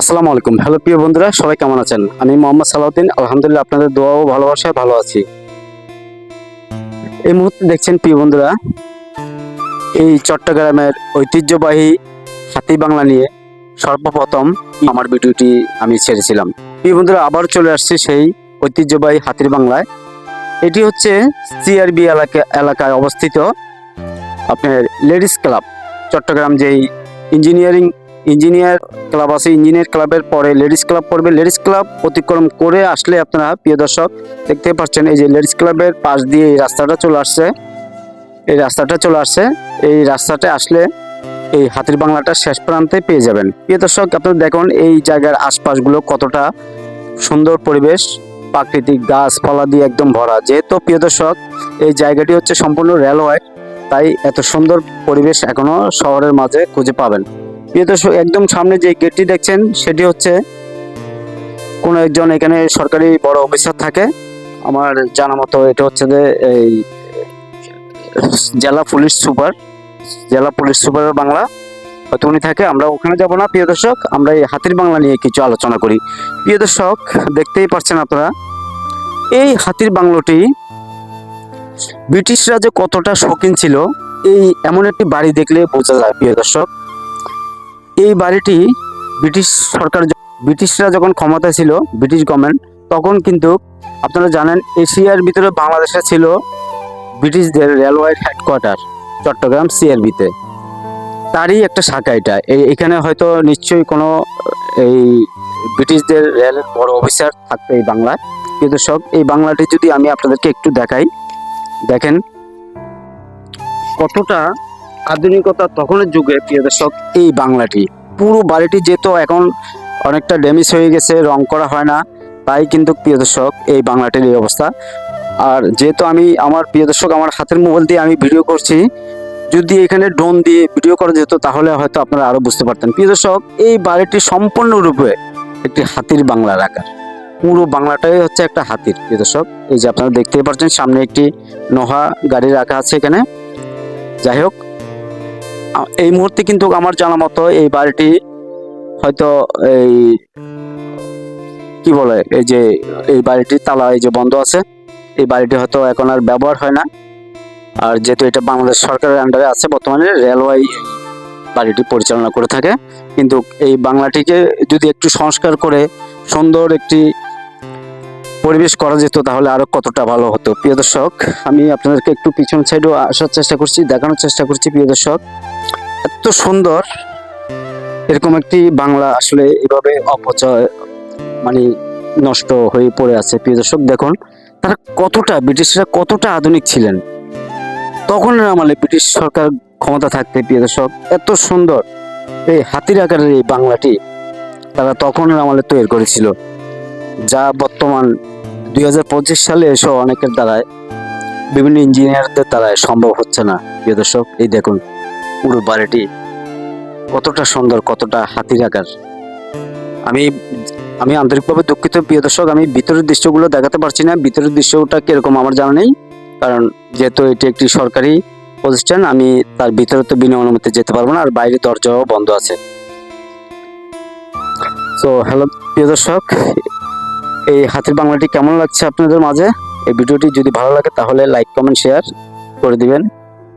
আসসালামু আলাইকুম। হ্যালো, প্রিয় বন্ধুরা, সবাই কেমন আছেন? আমি মোহাম্মদ সালাউদ্দিন। আলহামদুলিল্লাহ আপনাদের দোয়া ও ভালোবাসায় ভালো আছি। এই মুহূর্তে দেখছেন, প্রিয় বন্ধুরা, এই চট্টগ্রামের ঐতিহ্যবাহী হাতি বাংলা নিয়ে সর্বপ্রথম আমার ভিডিওটি আমি ছেড়েছিলাম। প্রিয় বন্ধুরা আবার চলে আসছে সেই ঐতিহ্যবাহী হাতির বাংলায়। এটি হচ্ছে সিআরবি এলাকা, এলাকায় অবস্থিত আপনার লেডিস ক্লাব, চট্টগ্রাম যেই ইঞ্জিনিয়ারিং ইঞ্জিনিয়ার ক্লাব আছে। ইঞ্জিনিয়ার ক্লাবের পরে লেডিস ক্লাব পড়বে। লেডিস ক্লাব অতিক্রম করে আসলে আপনারা, প্রিয় দর্শক, দেখতে পাচ্ছেন এই যে লেডিস ক্লাবের পাশ দিয়ে এই রাস্তাটা চলে আসছে। এই রাস্তাটা চলে আসছে। এই রাস্তাটা আসলে এই হাতির বাংলাটা শেষ প্রান্তে পেয়ে যাবেন। প্রিয় দর্শক, আপনারা দেখুন এই জায়গার আশপাশগুলো কতটা সুন্দর পরিবেশ। প্রাকৃতিক গাছপালা দিয়ে একদম ভরা। যেহেতু প্রিয় দর্শক, এই জায়গাটি হচ্ছে সম্পূর্ণ রেলওয়ে, তাই এত সুন্দর পরিবেশ এখনও শহরের মাঝে খুঁজে পাবেন। প্রিয় একদম সামনে যে গেটটি দেখছেন, সেটি হচ্ছে কোনো একজন এখানে সরকারি বড় অফিসার থাকে। আমার জানা মতো এটা হচ্ছে যে এই জেলা পুলিশ সুপার, জেলা পুলিশ সুপারের বাংলা। হয়তো উনি থাকে, আমরা ওখানে যাব না, প্রিয় দর্শক। আমরা এই হাতির বাংলা নিয়ে কিছু আলোচনা করি। প্রিয় দর্শক, দেখতেই পাচ্ছেন আপনারা, এই হাতির বাংলোটি ব্রিটিশরা যে কতটা শৌখিন ছিল, এই এমন একটি বাড়ি দেখলে বোঝা যায়, প্রিয় দর্শক। এই বাড়িটি ব্রিটিশ সরকার ব্রিটিশরা যখন ক্ষমতায় ছিল, ব্রিটিশ গভর্নমেন্ট তখন কিন্তু আপনারা জানেন এশিয়ার ভিতরে বাংলাদেশে ছিল ব্রিটিশদের রেলওয়ের হেডকোয়ার্টার চট্টগ্রাম সিআরবিতে তারই একটা শাখা এটা। এখানে হয়তো নিশ্চয়ই কোনো, এই ব্রিটিশদের রেলের বড় অফিসার থাকবে এই বাংলায়। কিন্তু সব, এই বাংলাটি যদি আমি আপনাদেরকে একটু দেখাই, দেখেন কতটা আধুনিকতা তখনের যুগে প্রিয় দর্শক, এই বাংলাটি। পুরো বাড়িটি যেহেতু এখন অনেকটা ড্যামেজ হয়ে গেছে, রং করা হয় না, তাই কিন্তু প্রিয় দর্শক, এই বাংলাটির এই অবস্থা। আর যেহেতু আমি আমার প্রিয় দর্শক, আমার হাতের মোবাইল দিয়ে আমি ভিডিও করছি, যদি এখানে ড্রোন দিয়ে ভিডিও করা যেত, তাহলে হয়তো আপনারা আরও বুঝতে পারতেন। প্রিয় দর্শক, এই বাড়িটি সম্পূর্ণরূপে একটি হাতির বাংলার আকার। পুরো বাংলাটাই হচ্ছে একটা হাতির, প্রিয় দর্শক। এই যে আপনারা দেখতেই পাচ্ছেন, সামনে একটি নোহা গাড়ি রাখা আছে এখানে। যাই হোক এই মুহূর্তে কিন্তু আমার জানা মতো এই বাড়িটি হয়তো এই কি বলে, এই যে এই বাড়িটির তালা এই যে বন্ধ আছে, এই বাড়িটি হয়তো এখন আর ব্যবহার হয় না। আর যেহেতু এটা বাংলাদেশ সরকারের আন্ডারে আছে, বর্তমানে রেলওয়ে বাড়িটি পরিচালনা করে থাকে। কিন্তু এই বাংলাটিকে যদি একটু সংস্কার করে সুন্দর একটি পরিবেশ করা যেত, তাহলে আরও কতটা ভালো হতো। প্রিয় দর্শক, আমি আপনাদেরকে একটু পিছন সাইডও আসার চেষ্টা করছি, দেখানোর চেষ্টা করছি, প্রিয় দর্শক। এত সুন্দর। এরকম একটি বাংলা আসলে এভাবে অপচয় মানে নষ্ট হয়ে পড়ে আছে। প্রিয় দর্শক, দেখুন, তারা কতটা, ব্রিটিশরা কতটা আধুনিক ছিলেন। তখন আমলে ব্রিটিশ সরকার ক্ষমতা থাকতে, প্রিয় দর্শক, এত সুন্দর এই হাতির আকারের এই বাংলাটি তারা তখন আমলে তৈরি করেছিল। যা বর্তমান দুই হাজার পঁচিশ সালে এসে অনেকের দ্বারায়, বিভিন্ন ইঞ্জিনিয়ারদের দ্বারায় সম্ভব হচ্ছে না। প্রিয় দর্শক, এই দেখুন পুরো বাড়িটি কতটা সুন্দর, কতটা হাতির আকার আমি আমি আন্তরিকভাবে দুঃখিত, প্রিয় দর্শক, আমি ভিতরের দৃশ্যগুলো দেখাতে পারছি না। ভিতরের দৃশ্যটা কীরকম আমার জানা নেই, কারণ যেহেতু এটি একটি সরকারি প্রতিষ্ঠান, আমি তার ভিতরে তো বিনা অনুমতি যেতে পারব না, আর বাইরে দরজাও বন্ধ আছে। তো হ্যালো প্রিয় দর্শক, এই হাতির বাংলাটি কেমন লাগছে আপনাদের মাঝে? এই ভিডিওটি যদি ভালো লাগে, তাহলে লাইক কমেন্ট শেয়ার করে দিবেন।